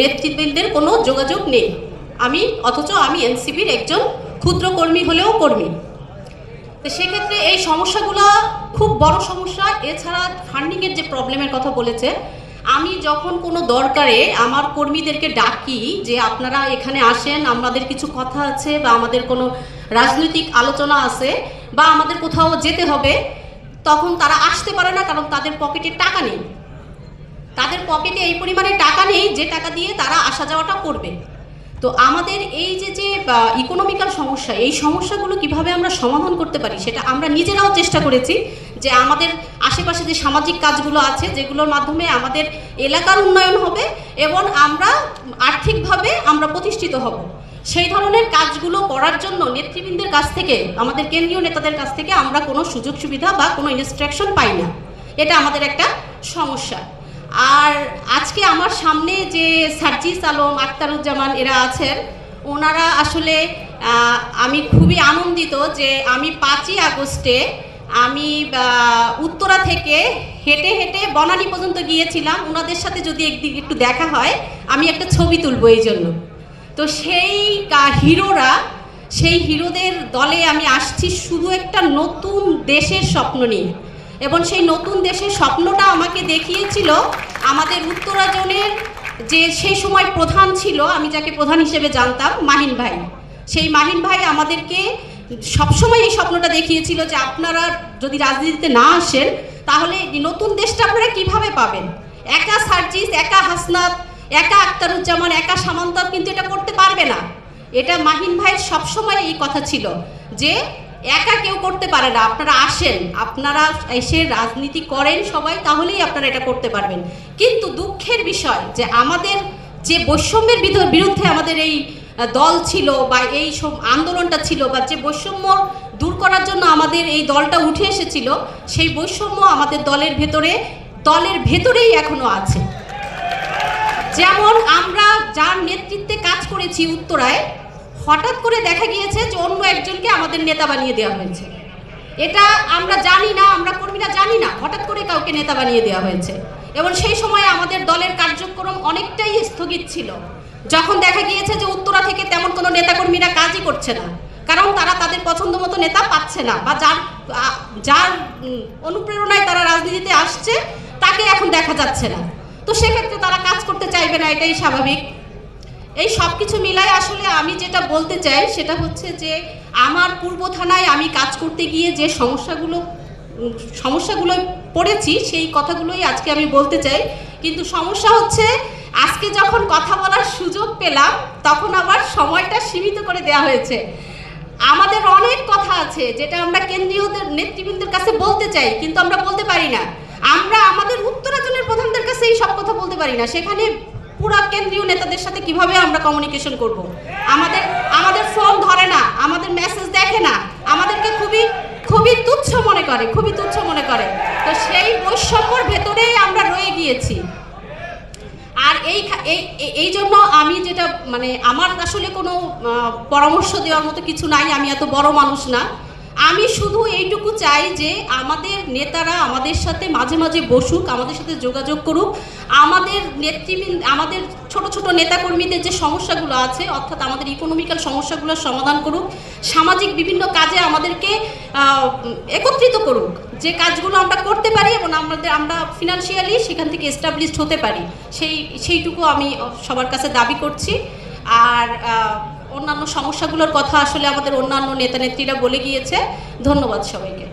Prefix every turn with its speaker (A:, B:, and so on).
A: নেতৃবৃন্দের কোনো যোগাযোগ নেই। আমি, অথচ আমি এনসিপির একজন ক্ষুদ্র কর্মী হলেও কর্মী। তো সেক্ষেত্রে এই সমস্যাগুলো খুব বড় সমস্যা। এছাড়া ফান্ডিংয়ের যে প্রবলেমের কথা বলেছে, আমি যখন কোনো দরকারে আমার কর্মীদেরকে ডাকি যে আপনারা এখানে আসেন, আমাদের কিছু কথা আছে বা আমাদের কোনো রাজনৈতিক আলোচনা আছে বা আমাদের কোথাও যেতে হবে, তখন তারা আসতে পারে না কারণ তাদের পকেটে টাকা নেই। তাদের পকেটে এই পরিমাণে টাকা নেই, যে টাকা দিয়ে তারা আসা যাওয়াটা করবে। তো আমাদের এই যে যে ইকোনমিক্যাল সমস্যা, এই সমস্যাগুলো কীভাবে আমরা সমাধান করতে পারি সেটা আমরা নিজেরাও চেষ্টা করেছি যে আমাদের আশেপাশে যে সামাজিক কাজগুলো আছে, যেগুলোর মাধ্যমে আমাদের এলাকার উন্নয়ন হবে এবং আমরা আর্থিকভাবে আমরা প্রতিষ্ঠিত হব। সেই ধরনের কাজগুলো করার জন্য নেতৃবৃন্দের কাছ থেকে, আমাদের কেন্দ্রীয় নেতাদের কাছ থেকে আমরা কোনো সুযোগ সুবিধা বা কোনো ইনস্ট্রাকশন পাই না। এটা আমাদের একটা সমস্যা। আর আজকে আমার সামনে যে সার্জিস আলম আক্তারুজ্জামান এরা আছেন, ওনারা আসলে আমি খুবই আনন্দিত যে আমি পাঁচই আগস্টে আমি উত্তরা থেকে হেঁটে হেঁটে বনানী পর্যন্ত গিয়েছিলাম। ওনাদের সাথে যদি একটু দেখা হয়, আমি একটা ছবি তুলবো এই জন্য। তো সেই হিরোরা, সেই হিরোদের দলে আমি আসছি শুধু একটা নতুন দেশের স্বপ্ন নিয়ে। এবং সেই নতুন দেশের স্বপ্নটা আমাকে দেখিয়েছিল। আমাদের উত্তরা জোনের যে সেই সময় প্রধান ছিল, আমি যাকে প্রধান হিসেবে জানতাম, মাহিন ভাই। সেই মাহিন ভাই আমাদেরকে সবসময় এই স্বপ্নটা দেখিয়েছিল যে আপনারা যদি রাজনীতিতে না আসেন, তাহলে নতুন দেশটা আপনারা কীভাবে পাবেন? একা সার্জিস, একা হাসনাত, একা আক্তারুজ্জামান একা সামন্তাত কিন্তু এটা করতে পারবে না। এটা মাহিন ভাইয়ের সবসময় এই কথা ছিল যে একা কেউ করতে পারে না। আপনারা আসেন, আপনারা এসে রাজনীতি করেন সবাই, তাহলেই আপনারা এটা করতে পারবেন। কিন্তু দুঃখের বিষয় যে আমাদের যে বৈষম্যের বিরুদ্ধে আমাদের এই দল ছিল বা এই সব আন্দোলনটা ছিল বা যে বৈষম্য দূর করার জন্য আমাদের এই দলটা উঠে এসেছিল, সেই বৈষম্য আমাদের দলের ভেতরে, দলের ভেতরেই এখনও আছে। যেমন আমরা যার নেতৃত্বে কাজ করেছি উত্তরায় হঠাৎ করে দেখা গিয়েছে যে অন্য একজনকে আমাদের নেতা বানিয়ে দেওয়া হয়েছে। এটা আমরা জানি না, আমরা কর্মীরা জানি না, হঠাৎ করে কাউকে নেতা বানিয়ে দেওয়া হয়েছে। এবং সেই সময় আমাদের দলের কার্যক্রম অনেকটাই স্থগিত ছিল। যখন দেখা গিয়েছে যে উত্তরা থেকে তেমন কোনো নেতাকর্মীরা কাজই করছে না, কারণ তারা তাদের পছন্দ মতো নেতা পাচ্ছে না বা যার যার অনুপ্রেরণায় তারা রাজনীতিতে আসছে, তাকে এখন দেখা যাচ্ছে না। তো সেক্ষেত্রে তারা কাজ করতে চাইবে না, এটাই স্বাভাবিক। এই সব কিছু মিলাই আসলে আমি যেটা বলতে চাই সেটা হচ্ছে যে আমার পূর্ব থানায় আমি কাজ করতে গিয়ে যে সমস্যাগুলো সমস্যাগুলো পড়েছি সেই কথাগুলোই আজকে আমি বলতে চাই। কিন্তু সমস্যা হচ্ছে আজকে যখন কথা বলার সুযোগ পেলাম তখন আবার সময়টা সীমিত করে দেওয়া হয়েছে। আমাদের অনেক কথা আছে যেটা আমরা কেন্দ্রীয় নেতৃবৃন্দের কাছে বলতে চাই কিন্তু আমরা বলতে পারি না। আমরা আমাদের উত্তরাঞ্চলের প্রধানদের কাছে এই সব কথা বলতে পারি না। সেখানে পুরা কেন্দ্রীয় নেতাদের সাথে কীভাবে আমরা কমিউনিকেশন করব? আমাদের আমাদের ফোন ধরে না, আমাদের মেসেজ দেখে না, আমাদেরকে খুবই খুবই তুচ্ছ মনে করে, খুবই তুচ্ছ মনে করে। তো সেই বৈষম্যর ভেতরেই আমরা রয়ে গিয়েছি। আর এই- এই জন্য আমি যেটা মানে আমার আসলে কোনো পরামর্শ দেওয়ার মতো কিছু নাই, আমি এত বড় মানুষ না। আমি শুধু এইটুকু চাই যে আমাদের নেতারা আমাদের সাথে মাঝে মাঝে বসুক, আমাদের সাথে যোগাযোগ করুক। আমাদের নেতৃবৃন্দ, আমাদের ছোট ছোট নেতাকর্মীদের যে সমস্যাগুলো আছে, অর্থাৎ আমাদের ইকোনমিক্যাল সমস্যাগুলোর সমাধান করুক, সামাজিক বিভিন্ন কাজে আমাদেরকে একত্রিত করুক। যে কাজগুলো আমরা করতে পারি এবং আমাদের, আমরা ফিনান্সিয়ালি সেখান থেকে এস্টাবলিশড হতে পারি। সেই, সেইটুকু আমি সবার কাছে দাবি করছি। আর অন্যান্য সমস্যাগুলোর কথা আসলে আমাদের অন্যান্য নেতা নেত্রীরা বলে গিয়েছে। ধন্যবাদ সবাইকে।